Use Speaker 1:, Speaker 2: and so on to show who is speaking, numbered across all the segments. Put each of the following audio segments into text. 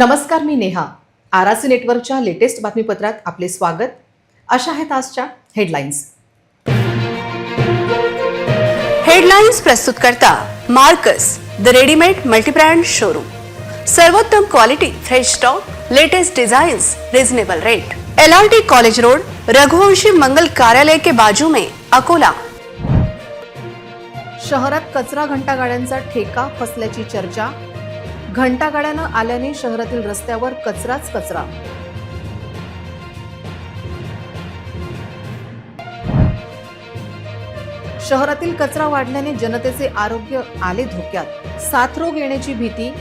Speaker 1: नमस्कार मी नेहा. आरासी नेटवर्कच्या लेटेस्ट बातमीपत्रात आपले स्वागत. अशा आहेत आजच्या हेडलाईन्स.
Speaker 2: हेडलाईन्स प्रस्तुत करता Marcus the readymade multibrand showroom. सर्वोत्तम quality fresh stock latest design reasonable rate. L R T college road Raghuvanshi Mangal कार्यालय के बाजू में अकोला.
Speaker 1: शहरात कचरा घंटागाड्यांचा ठेका फसल्याची चर्चा घंटागाड्यानं आल्याने शहरातील रस्त्यावर कचराच कचरा. शहरातील कचरा वाढल्याने जनतेचे आरोग्य आले धोक्यात. साथरोग येण्याची भीती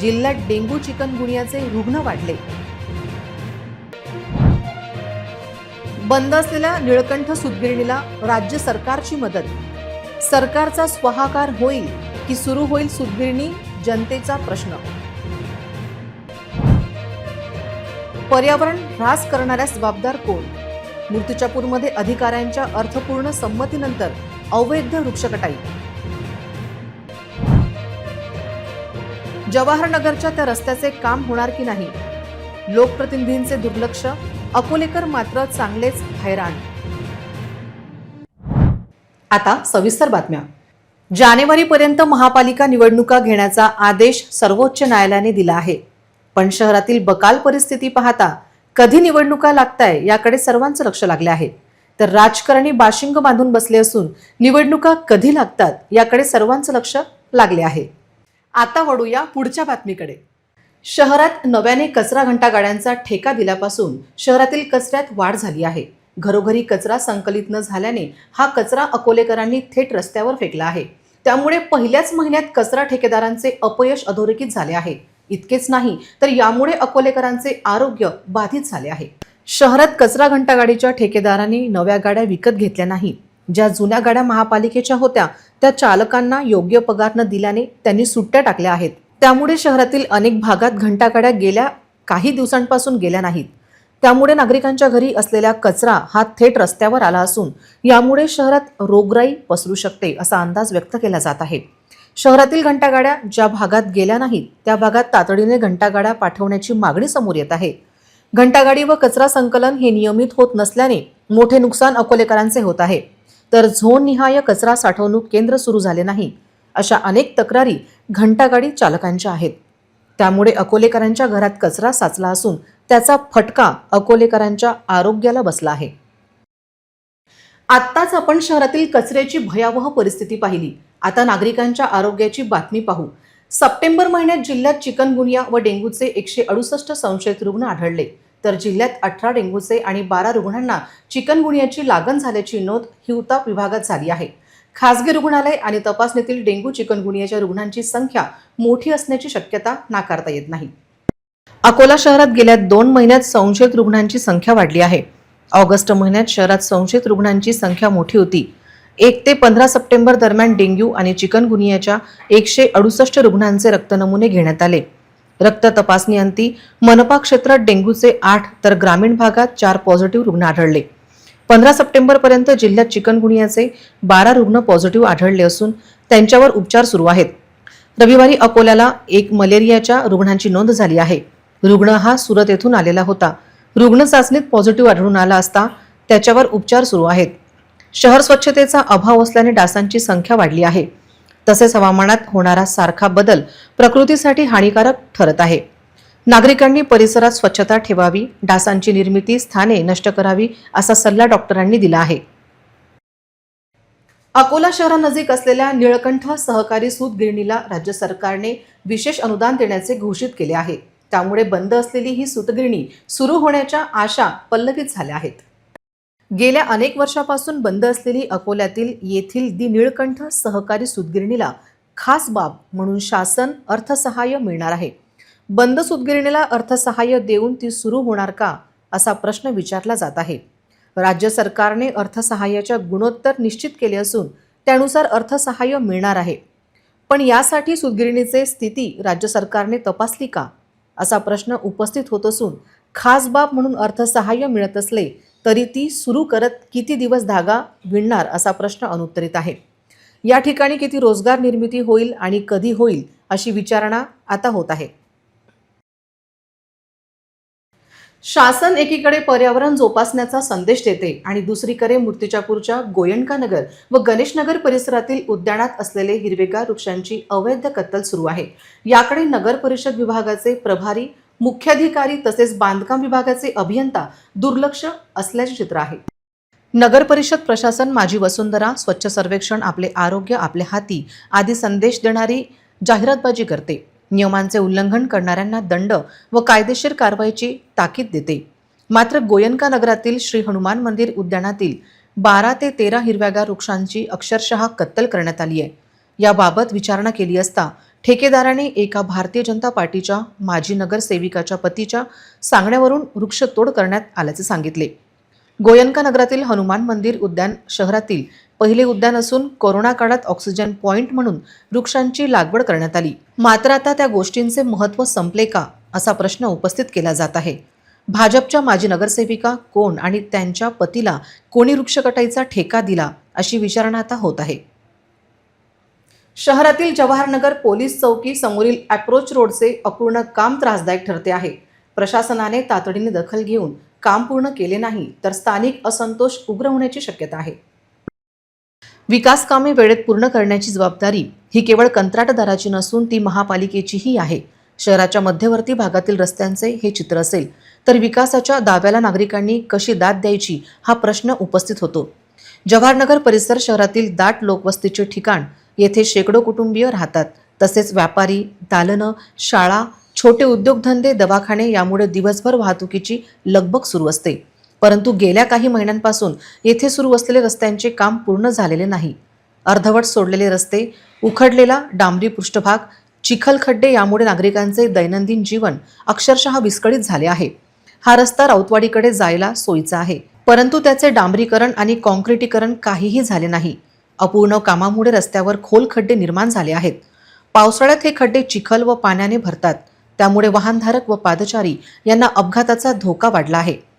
Speaker 1: जिल्ह्यात डेंग्यू चिकनगुनियाचे रुग्ण वाढले. बंद असलेल्या निळकंठ सुदगिरणीला राज्य सरकारची मदत. सरकारचा स्वाहाकार होईल की सुरू होईल सुदगिरणी जनतेचा प्रश्न. पर्यावरण ह्रास करणाऱ्यास जबाबदार कोण? मूर्तिजापूरमध्ये अधिकाऱ्यांच्या अर्थपूर्ण संमतीनंतर अवैध वृक्षकटाई. जवाहरनगरच्या त्या रस्त्याचे काम होणार की नाही? लोकप्रतिनिधींचे दुर्लक्ष अकोलेकर मात्र चांगलेच हैराण. आता सविस्तर बातम्या. जानेवारीपर्यंत महापालिका निवडणुका घेण्याचा आदेश सर्वोच्च न्यायालयाने दिला आहे. पण शहरातील बकाल परिस्थिती पाहता कधी निवडणुका लागताय याकडे सर्वांचं लक्ष लागले आहे. तर राजकारणी बाशिंग बांधून बसले असून निवडणुका कधी लागतात याकडे सर्वांचं लक्ष लागले आहे. आता वळूया पुढच्या बातमीकडे. शहरात नव्याने कचरा घंटा गाड्यांचा ठेका दिल्यापासून शहरातील कचऱ्यात वाढ झाली आहे. घरोघरी कचरा संकलित न झाल्याने हा कचरा अकोलेकरांनी थेट रस्त्यावर फेकला आहे. त्यामुळे पहिल्याच महिन्यात कचरा ठेकेदारांचे अपयश अधोरेखित झाले आहे. इतकेच नाही तर यामुळे अकोलेकरांचे आरोग्य बाधित झाले आहे. शहरात कचरा घंटागाडीच्या ठेकेदारांनी नव्या गाड्या विकत घेतल्या नाही. ज्या जुन्या गाड्या महापालिकेच्या होत्या त्या चालकांना योग्य पगार न दिल्याने त्यांनी सुट्ट्या टाकल्या आहेत. त्यामुळे शहरातील अनेक भागात घंटागाड्या गेल्या काही दिवसांपासून गेल्या नाहीत. त्यामुळे नागरिकांच्या घरी असलेला कचरा हा थेट रस्त्यावर आला असून यामुळे शहरात रोगराई पसरू शकते असा अंदाज व्यक्त केला जात आहे. शहरातील घंटागाड्या ज्या भागात गेल्या नाहीत त्या भागात तातडीने घंटागाड्या पाठवण्याची मागणी समोर येत आहे. घंटागाडी व कचरा संकलन हे नियमित होत नसल्याने मोठे नुकसान अकोलेकरांचे होत आहे. तर झोन निहाय कचरा साठवणूक केंद्र सुरू झाले नाही अशा अनेक तक्रारी घंटागाडी चालकांच्या आहेत. त्यामुळे अकोलेकरांच्या घरात कचरा साचला असून त्याचा फटका अकोलेकरांच्या आरोग्याला बसला आहे. आत्ताच आपण शहरातील कचऱ्याची भयावह परिस्थिती पाहिली. आता नागरिकांच्या आरोग्याची बातमी पाहू. सप्टेंबर महिन्यात जिल्ह्यात चिकनगुनिया व डेंग्यूचे एकशे अडुसष्ट संशयित रुग्ण आढळले. तर जिल्ह्यात अठरा डेंग्यूचे आणि बारा रुग्णांना चिकनगुनियाची लागण झाल्याची नोंद हिवताप विभागात झाली आहे. खासगी रुग्णालय आणि तपासणीतील डेंग्यू चिकनगुनियाच्या रुग्णांची संख्या मोठी असण्याची शक्यता नाकारता येत नाही. अकोला शहरात गेल्या दोन महिन्यात संशयित रुग्णांची संख्या वाढली आहे. ऑगस्ट महिन्यात शहरात संशयित रुग्णांची संख्या मोठी होती. एक ते पंधरा सप्टेंबर दरम्यान डेंग्यू आणि चिकनगुनियाच्या एकशे अडुसष्ट रुग्णांचे रक्तनमुने घेण्यात आले. रक्त तपासणीअंती मनपा क्षेत्रात डेंग्यूचे आठ तर ग्रामीण भागात चार पॉझिटिव्ह रुग्ण आढळले. पंधरा सप्टेंबरपर्यंत जिल्ह्यात चिकनगुनियाचे बारा रुग्ण पॉझिटिव्ह आढळले असून त्यांच्यावर उपचार सुरू आहेत. रविवारी अकोल्याला एक मलेरियाच्या रुग्णांची नोंद झाली आहे. रुग्ण हा सुरत येथून आलेला होता. रुग्ण चाचणीत पॉझिटिव्ह आढळून आला असता त्याच्यावर उपचार सुरू आहेत. शहर स्वच्छतेचा अभाव असल्याने डासांची संख्या वाढली आहे. तसेच हवामानात होणारा सारखा बदल प्रकृतीसाठी हानिकारक ठरत आहे. नागरिकांनी परिसरात स्वच्छता ठेवावी डासांची निर्मिती स्थाने नष्ट करावी असा सल्ला डॉक्टरांनी दिला आहे. अकोला शहरानजीक असलेल्या निळकंठ सहकारी सूत गिरणीला राज्य सरकारने विशेष अनुदान देण्याचे घोषित केले आहे. त्यामुळे बंद असलेली ही सूतगिरणी सुरू होण्याच्या आशा पल्लवित झाल्या आहेत. गेल्या अनेक वर्षापासून बंद असलेली अकोल्यातील येथील दि निळकंठ सहकारी सूतगिरणीला खास बाब म्हणून शासन अर्थसहाय्य मिळणार आहे. बंद सूतगिरणीला अर्थसहाय्य देऊन ती सुरू होणार का असा प्रश्न विचारला जात आहे. राज्य सरकारने अर्थसहाय्याच्या गुणोत्तर निश्चित केले असून त्यानुसार अर्थसहाय्य मिळणार आहे. पण यासाठी सूतगिरणीचे स्थिती राज्य सरकारने तपासली का? असा प्रश्न उपस्थित होत असून खास बाब म्हणून अर्थसहाय्य मिळत असले तरी ती सुरू करत किती दिवस धागा विणणार असा प्रश्न अनुत्तरित आहे. या ठिकाणी किती रोजगार निर्मिती होईल आणि कधी होईल अशी विचारणा आता होत आहे. शासन एकीकडे पर्यावरण जोपासण्याचा संदेश देते आणि दुसरीकडे मूर्तिजापूरच्या गोयंकानगर व गणेशनगर परिसरातील उद्यानात असलेले हिरवेगार वृक्षांची अवैध कत्तल सुरू आहे. याकडे नगर परिषद विभागाचे प्रभारी मुख्याधिकारी तसेच बांधकाम विभागाचे अभियंता दुर्लक्ष असल्याचे चित्र आहे. नगर परिषद प्रशासन माझी वसुंधरा स्वच्छ सर्वेक्षण आपले आरोग्य आपल्या हाती आदी संदेश देणारी जाहिरातबाजी करते. नियमांचे उल्लंघन करणाऱ्यांना दंड व कायदेशीर कारवाईची ताकीद देते. मात्र गोयंका नगरातील श्री हनुमान मंदिर उद्यानातील बारा ते तेरा हिरव्यागार वृक्षांची अक्षरशः कत्तल करण्यात आली आहे. याबाबत विचारणा केली असता ठेकेदाराने एका भारतीय जनता पार्टीच्या माजी नगरसेविकाच्या पतीच्या सांगण्यावरून वृक्षतोड करण्यात आल्याचे सांगितले. गोयंका नगरातील हनुमान मंदिर उद्यान शहरातील पहिले उद्यान असून कोरोना काळात ऑक्सिजन पॉइंट म्हणून वृक्षांची लागवड करण्यात आली. मात्र आता त्या गोष्टींचे महत्त्व संपले का असा प्रश्न उपस्थित केला जात आहे. भाजपच्या माजी नगरसेविका कोण आणि त्यांच्या पतीला कोणी वृक्ष कटाईचा ठेका दिला अशी विचारणा आता होत आहे. शहरातील जवाहरनगर पोलीस चौकी समोरील अप्रोच रोडचे अपूर्ण काम त्रासदायक ठरते आहे. प्रशासनाने तातडीने दखल घेऊन काम पूर्ण केले नाही तर स्थानिक असंतोष उग्र होण्याची शक्यता आहे. विकास कामे वेळेत पूर्ण करण्याची जबाबदारी ही केवळ कंत्राटदाराची नसून ती महापालिकेचीही आहे. शहराच्या मध्यवर्ती भागातील रस्त्यांचे हे चित्र असेल तर विकासाच्या दाव्याला नागरिकांनी कशी दाद द्यायची हा प्रश्न उपस्थित होतो. जवाहरनगर परिसर शहरातील दाट लोकवस्तीचे ठिकाण येथे शेकडो कुटुंबीय राहतात. तसेच व्यापारी दालनं शाळा छोटे उद्योगधंदे दवाखाने यामुळे दिवसभर वाहतुकीची लगबग सुरू असते. परंतु गेल्या काही महिन्यांपासून येथे सुरू असलेले रस्त्यांचे काम पूर्ण झालेले नाही. अर्धवट सोडलेले रस्ते उखडलेला डांबरी पृष्ठभाग चिखल खड्डे यामुळे नागरिकांचे दैनंदिन जीवन अक्षरशः विस्कळीत झाले आहे. हा रस्ता राऊतवाडीकडे जायला सोयीचा आहे. परंतु त्याचे डांबरीकरण आणि कॉन्क्रिटीकरण काहीही झाले नाही. अपूर्ण कामामुळे रस्त्यावर खोल खड्डे निर्माण झाले आहेत. पावसाळ्यात हे खड्डे चिखल व पाण्याने भरतात. त्यामुळे वाहनधारक व पादचारी यांना अपघाताचा धोका वाढला आहे.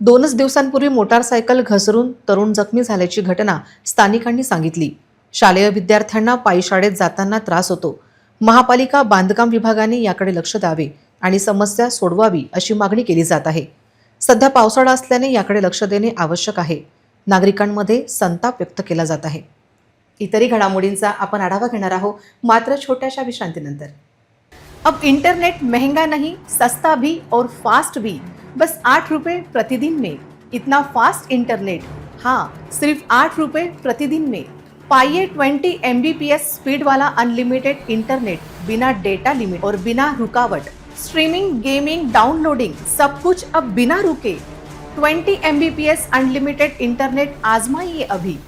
Speaker 1: दोनच दिवसांपूर्वी मोटारसायकल घसरून तरुण जखमी झाल्याची घटना स्थानिकांनी सांगितली. शालेय विद्यार्थ्यांना पायी शाळेत जाताना त्रास होतो. महापालिका बांधकाम विभागाने याकडे लक्ष द्यावे आणि समस्या सोडवावी अशी मागणी केली जात आहे. सध्या पावसाळा असल्याने याकडे लक्ष देणे आवश्यक आहे. नागरिकांमध्ये संताप व्यक्त केला जात आहे. इतरही घडामोडींचा आपण आढावा घेणार आहोत मात्र छोट्याशा विश्रांतीनंतर. अब इंटरनेट महंगा नहीं सस्ता भी और फास्ट भी. बस आठ रुपए प्रतिदिन में। इतना फास्ट इंटरनेट हाँ सिर्फ़ आठ रुपए प्रतिदिन में। पाइए ट्वेंटी एम स्पीड वाला अनलिमिटेड इंटरनेट बिना डेटा लिमिट और बिना रुकावट। स्ट्रीमिंग गेमिंग डाउनलोडिंग सब कुछ अब बिना रुके। ट्वेंटी एम अनलिमिटेड इंटरनेट आजमाइए अभी।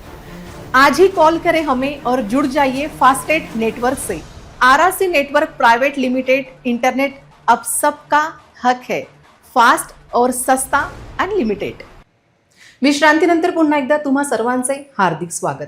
Speaker 1: आज ही कॉल करें हमें और जुड़ जाइए फास्टेट नेटवर्क से। RRC network private limited internet अब सबका हक है। फास्ट और सस्ता अनलिमिटेड विश्रांतीनंतर पुन्हा एकदा तुम्हा सर्वांचे हार्दिक स्वागत.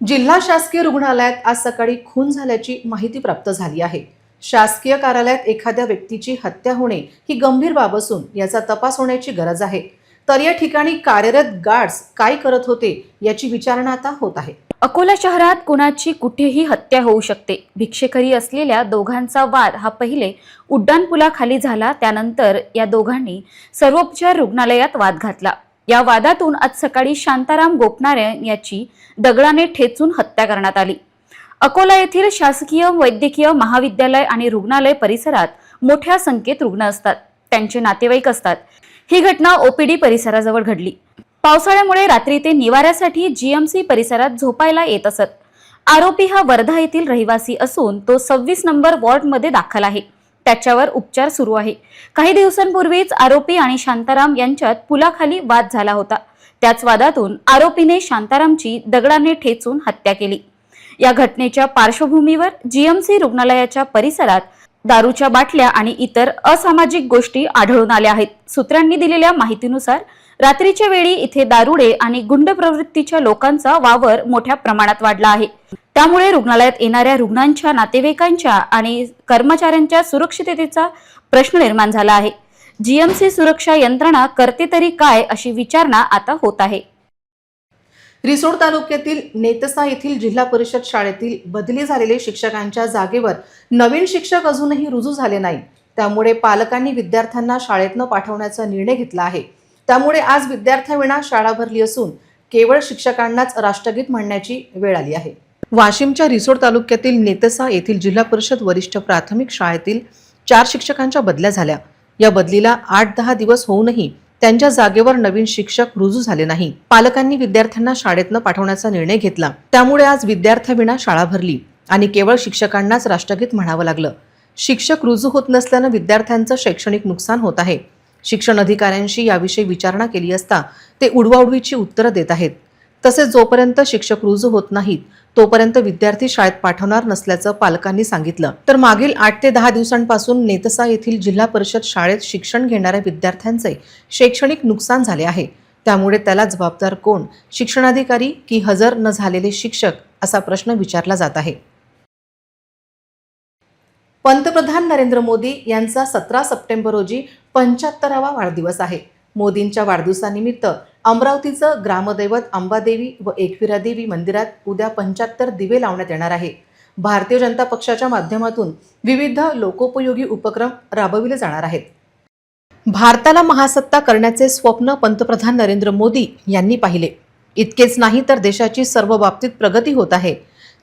Speaker 1: जिल्हा शासकीय रुग्णालयात आज सकाळी खून झाल्याची माहिती प्राप्त झाली आहे. शासकीय कार्यालयात एखाद्या व्यक्तीची हत्या होणे ही गंभीर बाब असून याचा तपास होण्याची गरज आहे. तर या ठिकाणी कार्यरत गार्ड्स काय करत होते याची विचारणा आता होत आहे.
Speaker 3: अकोला शहरात कुणाची कुठेही हत्या होऊ शकते. भिक्षेकरी असलेल्या दोघांचा वाद हा पहिले उड्डाणपुलाखाली झाला त्यानंतर या दोघांनी सर्वोपचार रुग्णालयात वाद घातला. या वादातून आज सकाळी शांताराम गोपनारायण याची दगडाने ठेचून हत्या करण्यात आली. अकोला येथील शासकीय वैद्यकीय महाविद्यालय आणि रुग्णालय परिसरात मोठ्या संख्येत रुग्ण असतात. त्यांचे नातेवाईक असतात. ही घटना ओपीडी परिसराजवळ घडली. पावसाळ्यामुळे रात्री ते निवाऱ्यासाठी जीएमसी परिसरात झोपायला येत असत. आरोपी हा वर्धा येथील रहिवासी असून तो सव्वीस नंबर वॉर्डमध्ये दाखल आहे. त्याच्यावर उपचार सुरू आहे. काही दिवसांपूर्वीच आरोपी आणि शांताराम यांच्यात पुलाखाली वाद झाला होता. त्याच वादातून आरोपीने शांतारामची दगडाने ठेचून हत्या केली. या घटनेच्या पार्श्वभूमीवर जीएमसी रुग्णालयाच्या परिसरात दारूच्या बाटल्या आणि इतर असामाजिक गोष्टी आढळून आल्या आहेत. सूत्रांनी दिलेल्या माहितीनुसार रात्रीच्या वेळी इथे दारुडे आणि गुंड प्रवृत्तीच्या लोकांचा वावर मोठ्या प्रमाणात वाढला आहे. त्यामुळे रुग्णालयात येणाऱ्या रुग्णांच्या नातेवाईकांच्या आणि कर्मचाऱ्यांच्या सुरक्षिततेचा प्रश्न निर्माण झाला आहे. जीएमसी सुरक्षा यंत्रणा करते तरी काय अशी विचारणा आता होत आहे.
Speaker 1: रिसोड तालुक्यातील नेतसा येथील जिल्हा परिषद शाळेतील बदली झालेले शिक्षकांच्या जागेवर नवीन शिक्षक अजूनही रुजू झाले नाही. त्यामुळे पालकांनी विद्यार्थ्यांना शाळेतनं पाठवण्याचा निर्णय घेतला आहे. त्यामुळे आज विद्यार्थ्याविना शाळा भरली असून केवळ शिक्षकांनाच राष्ट्रगीत म्हणण्याची वेळ आली आहे. वाशिमच्या रिसोड तालुक्यातील नेतसा येथील जिल्हा परिषद वरिष्ठ प्राथमिक शाळेतील चार शिक्षकांच्या बदल्या झाल्या. या बदलीला आठ दहा दिवस होऊनही त्यांच्या जागेवर नवीन शिक्षक रुजू झाले नाही. पालकांनी विद्यार्थ्यांना शाळेतनं पाठवण्याचा निर्णय घेतला. त्यामुळे आज विद्यार्थ्याविना शाळा भरली आणि केवळ शिक्षकांनाच राष्ट्रगीत म्हणावं लागलं. शिक्षक रुजू होत नसल्यानं विद्यार्थ्यांचं शैक्षणिक नुकसान होत आहे. शिक्षण अधिकाऱ्यांशी याविषयी विचारणा केली असता ते उडवाउडवीची उत्तरं देत आहेत. तसेच जोपर्यंत शिक्षक रुजू होत नाहीत तोपर्यंत विद्यार्थी शाळेत पाठवणार नसल्याचं पालकांनी सांगितलं. तर मागील आठ ते दहा दिवसांपासून नेतसा येथील जिल्हा परिषद शाळेत शिक्षण घेणाऱ्या विद्यार्थ्यांचे शैक्षणिक नुकसान झाले आहे. त्यामुळे त्याला जबाबदार कोण? शिक्षणाधिकारी की हजर न झालेले शिक्षक? असा प्रश्न विचारला जात आहे. पंतप्रधान नरेंद्र मोदी यांचा सतरा सप्टेंबर रोजी पंच्याहत्तरावा वाढदिवस आहे. मोदींच्या वाढदिवसानिमित्त अमरावतीचं ग्रामदैवत अंबादेवी व एकविरा देवी मंदिरात उद्या पंच्याहत्तर दिवे लावण्यात येणार आहे. भारतीय जनता पक्षाच्या माध्यमातून विविध लोकोपयोगी उपक्रम राबविले जाणार आहेत. भारताला महासत्ता करण्याचे स्वप्न पंतप्रधान नरेंद्र मोदी यांनी पाहिले. इतकेच नाही तर देशाची सर्व बाबतीत प्रगती होत आहे.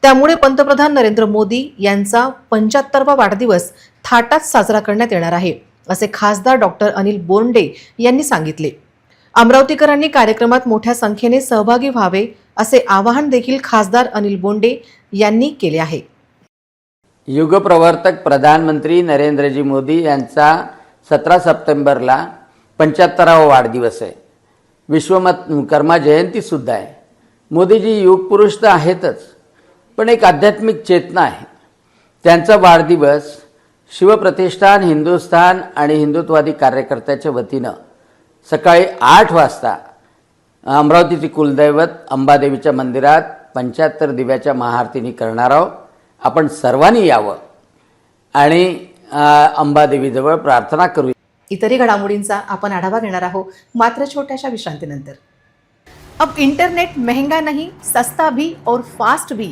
Speaker 1: त्यामुळे पंतप्रधान नरेंद्र मोदी यांचा पंच्याहत्तरवा वाढदिवस थाटात साजरा करण्यात येणार आहे असे खासदार डॉक्टर अनिल बोंडे यांनी सांगितले. अमरावतीकरांनी कार्यक्रमात मोठ्या संख्येने सहभागी व्हावे असे आवाहन देखील खासदार अनिल बोंडे यांनी केले आहे.
Speaker 4: युगप्रवर्तक प्रधानमंत्री नरेंद्रजी मोदी यांचा सतरा सप्टेंबरला पंच्याहत्तरावा वाढदिवस आहे. विश्वमत कर्मा जयंतीसुद्धा आहे. मोदीजी युगपुरुष तर आहेतच. पण एक आध्यात्मिक चेतना आहे. त्यांचा वाढदिवस शिवप्रतिष्ठान हिंदुस्थान आणि हिंदुत्वादी कार्यकर्त्याच्या वतीनं सकाळी आठ वाजता अमरावतीची कुलदैवत अंबादेवीच्या मंदिरात पंच्याहत्तर दिव्याच्या महाआरतीने करणार आहोत. आपण सर्वांनी यावं आणि अंबादेवीजवळ प्रार्थना करू
Speaker 1: इतरही घडामोडींचा आपण आढावा घेणार आहोत मात्र छोट्याशा विश्रांतीनंतर. अब इंटरनेट महंगा नहीं सस्ता भी और फास्ट भी.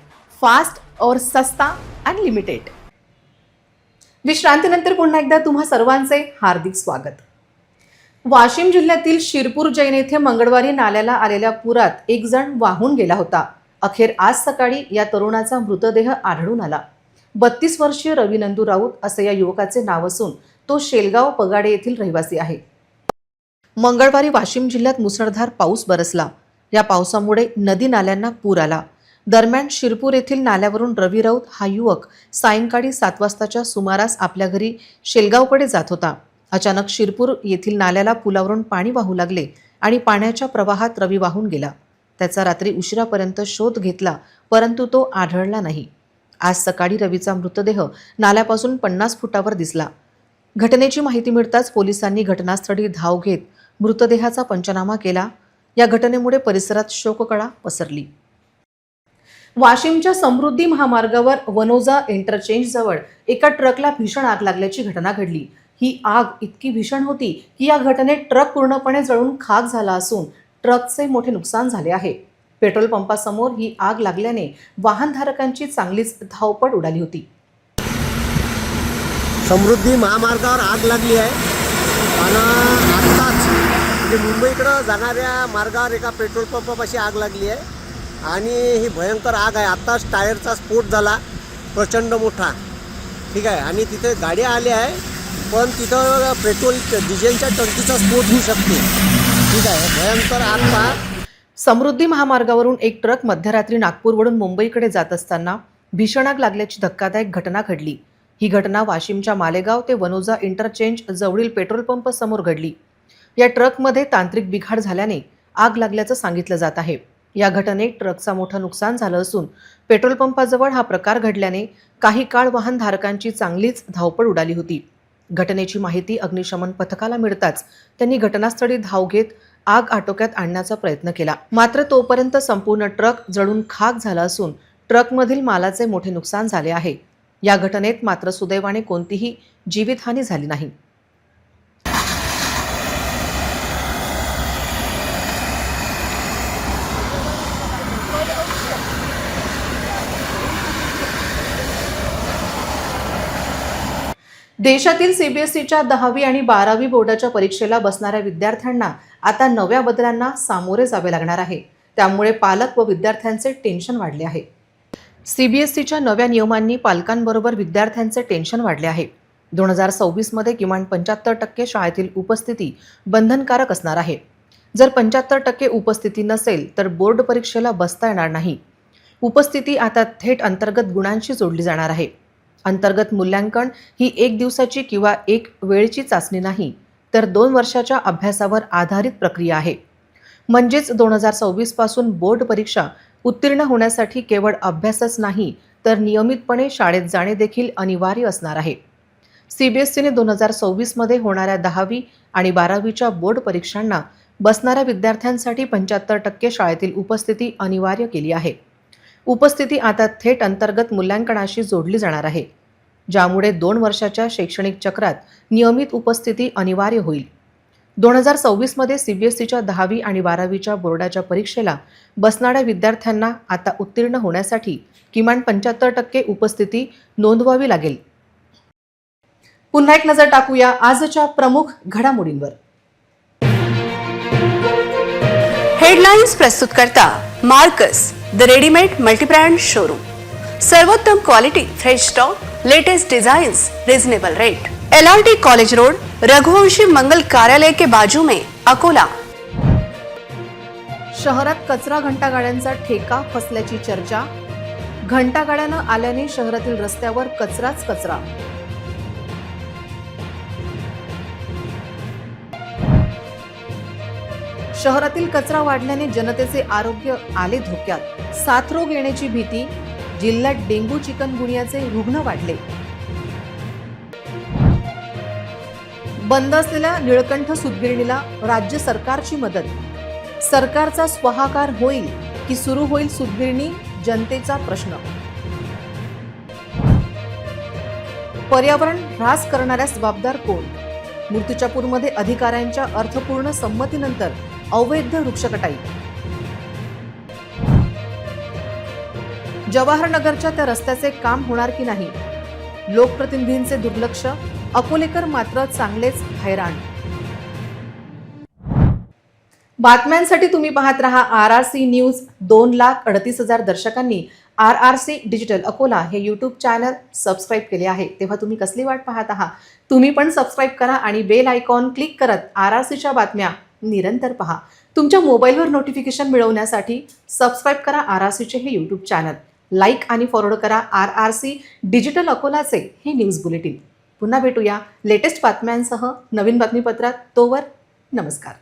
Speaker 1: फास्ट और सस्ता अनलिमिटेड विश्रांतीनंतर पुन्हा एकदा तुम्हा सर्वांचे हार्दिक स्वागत. वाशिम जिल्ह्यातील शिरपूर जैन येथे मंगळवारी नाल्याला आलेल्या पुरात एक जण वाहून गेला होता. अखेर आज सकाळी या तरुणाचा मृतदेह आढळून आला. बत्तीस वर्षीय रवी नंदू राऊत असे या युवकाचे नाव असून तो शेलगाव पगाडे येथील रहिवासी आहे. मंगळवारी वाशिम जिल्ह्यात मुसळधार पाऊस बरसला. या पावसामुळे नदी नाल्यांना पूर आला. दरम्यान शिरपूर येथील नाल्यावरून रवी राऊत हा युवक सायंकाळी सात वाजताच्या सुमारास आपल्या घरी शेलगावकडे जात होता. अचानक शिरपूर येथील नाल्याला पुलावरून पाणी वाहू लागले आणि पाण्याच्या प्रवाहात रवी वाहून गेला. त्याचा रात्री उशिरापर्यंत शोध घेतला परंतु तो आढळला नाही. आज सकाळी रवीचा मृतदेह नाल्यापासून पन्नास फुटावर दिसला. घटनेची माहिती मिळताच पोलिसांनी घटनास्थळी धाव घेत मृतदेहाचा पंचनामा केला. या घटनेमुळे परिसरात शोककळा पसरली. वाशिमच्या समृद्धी महामार्गावर वनोजा इंटरचेंज जवळ एका ट्रकला भीषण आग लागल्याची घटना घडली. ही आग इतकी भीषण होती की या घटनेत ट्रक पूर्णपणे जळून खाक झाला असून ट्रकचे मोठे नुकसान झाले आहे. पेट्रोल पंपासमोर ही आग लागल्याने वाहनधारकांची चांगलीच धावपळ उडाली होती.
Speaker 5: समृद्धी महामार्गावर आग लागली आहे. आणि आत्ताच म्हणजे मुंबईकडं जाणाऱ्या मार्गावर एका पेट्रोल पंपापाशी आग लागली आहे. आणि ही भयंकर आग आहे. आत्ताच टायरचा स्फोट झाला. प्रचंड मोठा. ठीक आहे. आणि तिथे गाड्या आल्या आहे. पण तिथं पेट्रोल डिझेलच्या टंकीचा स्फोट होऊ शकते. ठीक आहे. भयंकर आग पहा.
Speaker 1: समृद्धी महामार्गावरून एक ट्रक मध्यरात्री नागपूरवरून मुंबईकडे जात असताना भीषण आग लागल्याची धक्कादायक घटना घडली. ही घटना वाशिमच्या मालेगाव ते वनोजा इंटरचेंज जवळील पेट्रोल पंप समोर घडली. या ट्रकमध्ये तांत्रिक बिघाड झाल्याने आग लागल्याचं सांगितलं जात आहे. या घटनेत ट्रकचा मोठं नुकसान झालं असून पेट्रोल पंपाजवळ हा प्रकार घडल्याने काही काळ वाहनधारकांची चांगलीच धावपळ उडाली होती. घटनेची माहिती अग्निशमन पथकाला मिळताच त्यांनी घटनास्थळी धाव घेत आग आटोक्यात आणण्याचा प्रयत्न केला. मात्र तोपर्यंत संपूर्ण ट्रक जळून खाक झाला असून ट्रकमधील मालाचे मोठे नुकसान झाले आहे. या घटनेत मात्र सुदैवाने कोणतीही जीवितहानी झाली नाही. देशातील सीबीएसईच्या दहावी आणि बारावी बोर्डाच्या परीक्षेला बसणाऱ्या विद्यार्थ्यांना आता नव्या बदलांना सामोरे जावे लागणार आहे. त्यामुळे पालक व विद्यार्थ्यांचे टेन्शन वाढले आहे. सीबीएसईच्या नव्या नियमांनी पालकांबरोबर विद्यार्थ्यांचे टेन्शन वाढले आहे. दोन हजार सव्वीसमध्ये किमान पंच्याहत्तर टक्के शाळेतील उपस्थिती बंधनकारक असणार आहे. जर पंच्याहत्तर टक्के उपस्थिती नसेल तर बोर्ड परीक्षेला बसता येणार नाही. उपस्थिती आता थेट अंतर्गत गुणांशी जोडली जाणार आहे. अंतर्गत मूल्यांकन ही एक दिवसाची किंवा एक वेळची चाचणी नाही तर दोन वर्षाच्या अभ्यासावर आधारित प्रक्रिया आहे. म्हणजेच दोन हजार सव्वीसपासून बोर्ड परीक्षा उत्तीर्ण होण्यासाठी केवळ अभ्यासच नाही तर नियमितपणे शाळेत जाणे देखील अनिवार्य असणार आहे. सीबीएसईने दोन हजार सव्वीसमध्ये होणाऱ्या दहावी आणि बारावीच्या बोर्ड परीक्षांना बसणाऱ्या विद्यार्थ्यांसाठी पंच्याहत्तर टक्के शाळेतील उपस्थिती अनिवार्य केली आहे. उपस्थिती आता थेट अंतर्गत मूल्यांकनाशी जोडली जाणार आहे ज्यामुळे दोन वर्षाच्या शैक्षणिक चक्रात नियमित उपस्थिती अनिवार्य होईल. दोन हजार सव्वीसमध्ये सी बी एस सीच्या दहावी आणि बारावीच्या बोर्डाच्या परीक्षेला बसणाऱ्या विद्यार्थ्यांना आता उत्तीर्ण होण्यासाठी किमान पंच्याहत्तर टक्के उपस्थिती नोंदवावी लागेल. पुन्हा एक नजर टाकूया आजच्या प्रमुख घडामोडींवर.
Speaker 2: हेडलाईन्स प्रस्तुत करता Marcus the readymade multibrand showroom. सर्वोत्तम quality fresh stock latest designs reasonable rate. L R T college road Raghuvanshi Mangal कार्यालय के बाजू में अकोला.
Speaker 1: शहरात कचरा घंटागाड्यांचा ठेका फसल्याची चर्चा. घंटागाड्यानं आल्याने शहरातील रस्त्यावर कचराच कचरा. शहरातील कचरा वाढल्याने जनतेचे आरोग्य आले धोक्यात. साथरोग येण्याची भीती जिल्ह्यात डेंग्यू चिकनगुनियाचे रुग्ण वाढले. बंद असलेल्या निळकंठ सुतगिरणीला राज्य सरकारची मदत. सरकारचा स्वहाकार होईल की सुरू होईल सुतगिरणी जनतेचा प्रश्न. पर्यावरण ऱ्हास करणाऱ्या जबाबदार कोण? मूर्तिजापूरमध्ये अधिकाऱ्यांच्या अर्थपूर्ण संमतीनंतर अवैध वृक्षकटाई. जवाहरनगरच्या त्या रस्त्याचे काम होणार की नाही? लोकप्रतिनिधींचे दुर्लक्ष अकोलेकर मात्र चांगलेच हैराण. बातम्यांसाठी तुम्ही पाहत रहा आर आर सी न्यूज दोन लाख अडतीस हजार दर्शकांनी. R R C digital Akola हे यूट्यूब चॅनल सबस्क्राईब केले आहे. तेव्हा तुम्ही कसली वाट पाहत आहात? तुम्ही पण सबस्क्राईब करा आणि बेल आयकॉन क्लिक करत आर आर सीच्या बातम्या निरंतर पहा. तुमच्या मोबाईलवर नोटिफिकेशन मिळवण्यासाठी सबस्क्राईब करा आर आर सीचे हे यूट्यूब चॅनल लाईक आणि फॉरवर्ड करा आर आर सी डिजिटल अकोलाचे हे न्यूज बुलेटिन पुन्हा भेटूया. लेटेस्ट बातम्यांसह नवीन बातमीपत्रात तोवर नमस्कार.